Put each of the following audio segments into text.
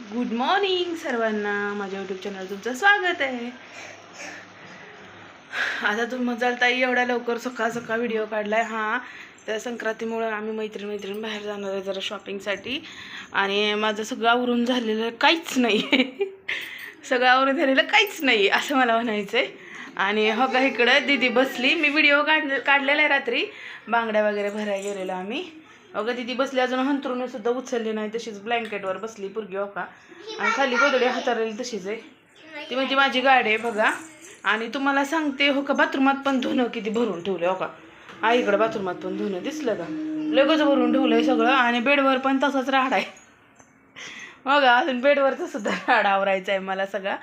Good morning सर्वांना. माझ्या YouTube channel तुमचं स्वागत आहे. आता तुम्ही ताई एवढ्या लवकर सकाळ सकाळ व्हिडिओ काढलाय हां. त्या संक्रांतीमुळं आम्ही मैत्रीण मैत्रीण बाहेर जाणार आहे जरा शॉपिंगसाठी आणि माझं सगळं आवरून झालेलं काहीच नाही. सगळं आवरून झालेलं काहीच नाही असं मला म्हणायचं आहे आणि हो का इकडं दिदी बसली. मी व्हिडिओ काढ काढलेला आहे रात्री. बांगड्या वगैरे भरायला गेलेलो आम्ही. अगं दिदी बसली अजून हंतरून सुद्धा उचलली नाही तशीच ब्लँकेटवर बसली पुरगी हो का? आणि खाली गोदडी हातारली तशीच आहे. ती म्हणजे माझी गाडी आहे बघा. आणि तुम्हाला सांगते हो का बाथरूमात पण धुणं किती भरून ठेवलं हो का? आईकडे बाथरूमात पण धुणं दिसलं का? लगेच भरून ठेवलंय सगळं आणि बेडवर पण तसाच राहड आहे. बघा अजून बेडवरचं सुद्धा राहड आवरायचं आहे मला सगळा.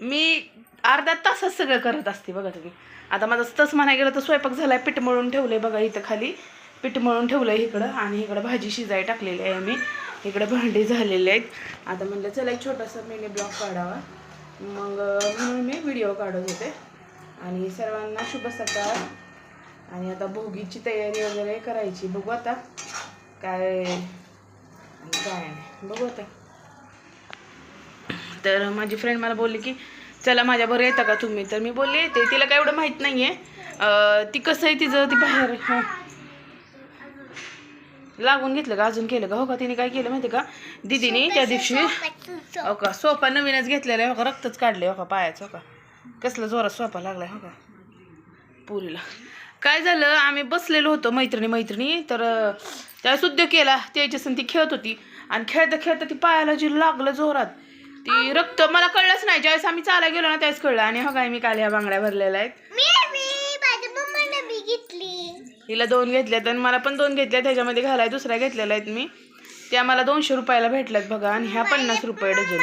मी अर्ध्या तासात सगळं करत असते बघा तुम्ही. आता माझं तस म्हणाय गेलं तर स्वयंपाक झालाय पीठ मळून ठेवलंय बघा इथं खाली. पीठ मळून ठेवलंय इकडं आणि इकडं भाजी शिजाय टाकलेली आहे मी इकडं भांडी झालेले आहेत. आता म्हणलं चला एक छोटासा मिनी ब्लॉग काढावा. मग म्हणून मी व्हिडिओ काढत होते. आणि सर्वांना शुभ सकाळ. आणि आता भोगीची तयारी वगैरे करायची. बघू आता काय काय बघू आता. तर माझी फ्रेंड मला बोलली की चला माझ्याबरोबर येता का तुम्ही? तर मी बोलले येते तिला काय एवढं माहीत नाही आहे ती कसं आहे तिचं? ती बाहेर हां. लागून घेतलं का? अजून केलं का? हो का? तिने काय केलं माहिती का? दिदीने त्या दिवशी हो का? सोफा नवीनच घेतलेला आहे हो का? रक्तच काढले हो का? पायाचं हो का? कसला जोरात सोफा लागलाय हो का? पुरीला. काय झालं? आम्ही बसलेलो होतो मैत्रिणी मैत्रिणी. तर त्यावेळेस उद्योग केला. त्याच्यासून ती खेळत होती. आणि खेळता खेळता ती पायाला जी लागलं जोरात ती रक्त मला कळलंच नाही. ज्यावेळेस आम्ही चालायला गेलो ना त्यावेळेस कळलं. आणि हो काय मी काल ह्या बांगड्या भरलेल्या आहेत. हिला दोन घेतल्यात आणि मला पण दोन घेतल्या त्याच्यामध्ये घालाय दुसऱ्या घातलेल्या आहेत मी. त्या मला दोनशे रुपयाला भेटल्यात बघा आणि ह्या पन्नास रुपये डझन.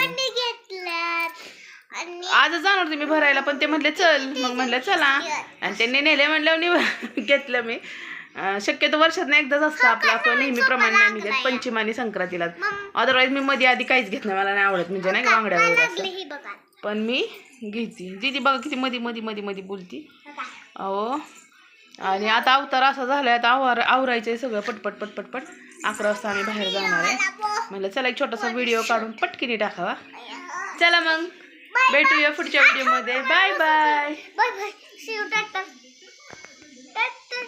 आज जाणार होते मी भरायला पण ते म्हटले चल मग म्हटलं चला. आणि त्यांनी नेले म्हणल्यावर नि घेतलं मी. शक्यतो वर्षात एकदाच असतं आपलं आपण नेहमीप्रमाणे नाही मी घेत पंचम आणि संक्रांतीला अदरवाईज मी मध्ये आधी काहीच घेत नाही मला नाही आवडत. म्हणजे नाही का बांगड्या वगैरे असं पण मी घेते. दीदी बघा किती मध्ये मध्ये मध्ये मध्ये बोलती. अहो आणि आता अवतार असा झालाय आता आवर आवरायचं आहे सगळं पटपट पटपट पट. अकरा वाजता आम्ही बाहेर जाणार आहे. म्हणलं चला एक छोटासा व्हिडिओ काढून पटकिनी टाकावा. चला मग. भेटूया पुढच्या व्हिडिओमध्ये. Bye bye. Bye bye. See Tata.